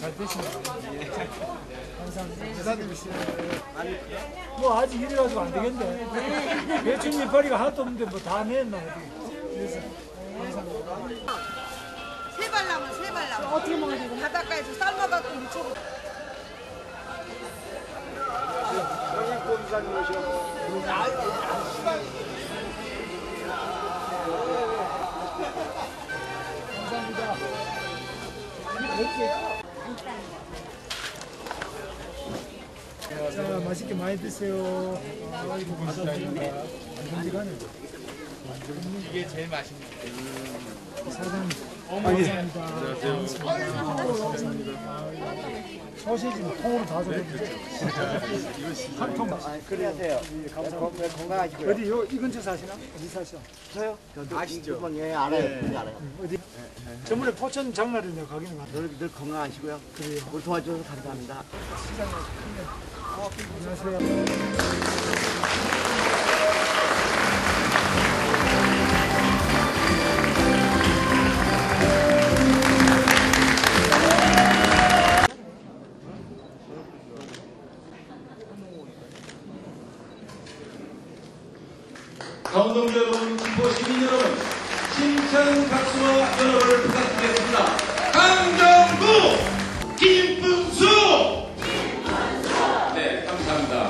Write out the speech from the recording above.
잘 되시네요. 감사합니다. 대사님이시네. 뭐 아직 이래가지고 안 되겠네. 배추 이파리가 하나도 없는데 뭐 다 냈나 어디. 그래서 감사합니다. 세발나무 세발나무 어떻게 먹어야 되고 바닷가에서 삶아갖고 무쳐 감사합니다. 몇 개? 자, 맛있게 많이 드세요. 아이고, 감사합니다. 이게 제일 맛있는 사장님. 감사합니다. 감사합니다. 소시지는 통으로 다 줘요. 한 통. 그래야세요. 건강하시고요. 어디 요 이 근처 사시나? 어디 사시나? 저요? 아시죠? 예, 알아요. 네, 알아요. 어디? 전번에 포천 장날을 내가 가기는 갔 늘, 늘 건강하시고요. 그래요. 우리 도와주셔서 감사합니다. 안녕하세요. 강원동 여러분, 김포 시민 여러분, 칭찬 박수와 여러분을 부탁드리겠습니다. 강정구 김풍수! 김풍수! 네, 감사합니다.